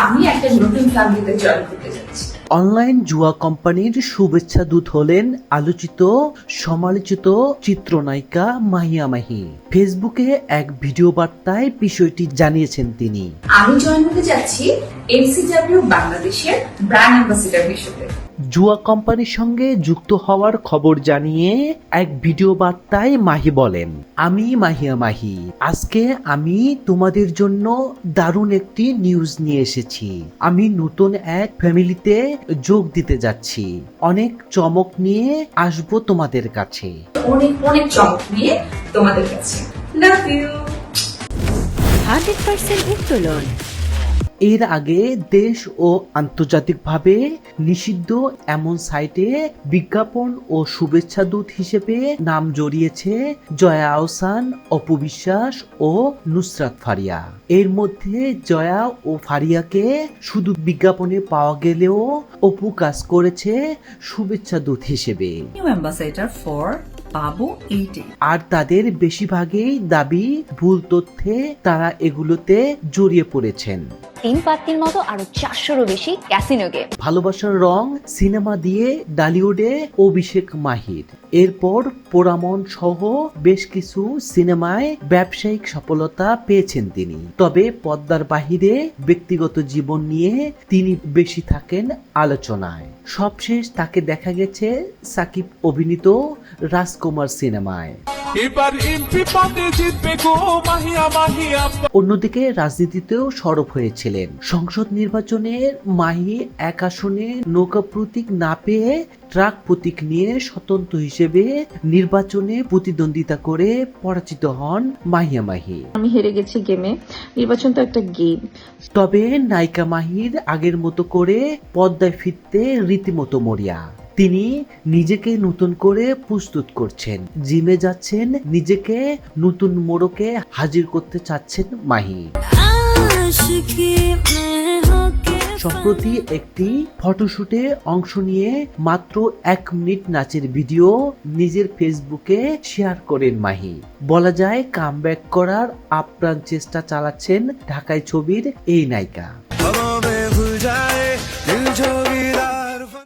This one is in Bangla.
আমি একটা নতুন ফ্যামিলিতে জয়েন করতে যাচ্ছি অনলাইন জুয়া কোম্পানির শুভেচ্ছা দূত হলেন আলোচিত সমালোচিত চিত্রনায়িকা মাহিয়া মাহি। ফেসবুকে এক ভিডিও বার্তায় বিষয়টি জানিয়েছেন তিনি। আমি জয়েন হতে যাচ্ছি এনসিডব্লিউ বাংলাদেশের ব্র্যান্ড অ্যাম্বাসিডার হিসেবে। জুয়া কোম্পানির সঙ্গে যুক্ত হওয়ার খবর জানিয়ে এক ভিডিও বার্তায় মাহি বলেন আমি মাহিয়া মাহি। আজকে আমি তোমাদের জন্য দারুণ একটি নিউজ নিয়ে এসেছি। আমি নতুন এক ফ্যামিলিতে যোগ দিতে যাচ্ছি। অনেক চমক নিয়ে আসব তোমাদের কাছে। অনেক অনেক চমক নিয়ে তোমাদের কাছে। লাভ ইউ হান্ড্রেড পার্সেন্ট উত্তোলন এর আগে দেশ ও আন্তর্জাতিকভাবে নিষিদ্ধ এমন সাইটে বিজ্ঞাপন ও শুভেচ্ছা দূত হিসেবে নাম জড়িয়েছে জয়া আহসান অপু বিশ্বাস ও নুসরাত ফারিয়া। এর মধ্যে জয়া ও ফারিয়াকে শুধু বিজ্ঞাপনে পাওয়া গেলেও অপু কাজ করেছে শুভেচ্ছা দূত হিসেবে। 80. আর তাদের বেশিরভাগই দাবি ভুল তথ্যে তারা এগুলোতে জড়িয়ে পড়েছেন। তিন পাত্তির মতো আরও চারশোরও বেশি ক্যাসিনো গেম ভালোবাসার রং সিনেমা দিয়ে ডালিউডে অভিষেক মাহির। এরপর পোড়ামন সহ বেশ কিছু সিনেমায় ব্যবসায়িক সফলতা পেয়েছেন তিনি। তবে পদ্মার বাহিরে ব্যক্তিগত জীবন নিয়ে তিনি বেশি থাকেন আলোচনায়। সবশেষ তাকে দেখা গেছে সাকিব অভিনীত রাজকুমার সিনেমায়। এবার এমপি পদে জিতবে গো মাহিয়া মাহিয়া। অন্যদিকে রাজনীতিতেও সরব হয়েছিলেন। সংসদ নির্বাচনে মাহি এক আসনে নৌকা প্রতীক না পেয়ে ট্রাক প্রতীক নিয়ে স্বতন্ত্র হিসেবে নির্বাচনে প্রতিদ্বন্দ্বিতা করে পরাজিত হন মাহিয়া মাহি আমি হেরে গেছি গেমে। নির্বাচন তো একটা গেম। তবে নায়িকা মাহির আগের মতো করে পদ্মায় ফিরতে রীতিমতো মরিয়া। তিনি নিজেকে নতুন করে প্রস্তুত করছেন। জিমে যাচ্ছেন নিজেকে নতুন মোড়কে হাজির করতে চাচ্ছেন মাহি। সম্প্রতি একটি ফটোশুটে অংশ নিয়ে মাত্র এক মিনিট নাচের ভিডিও নিজের ফেসবুকে শেয়ার করেন মাহি। বলা যায় কামব্যাক করার আপ্রাণ চেষ্টা চালাচ্ছেন ঢাকায় ছবির এই নায়িকা।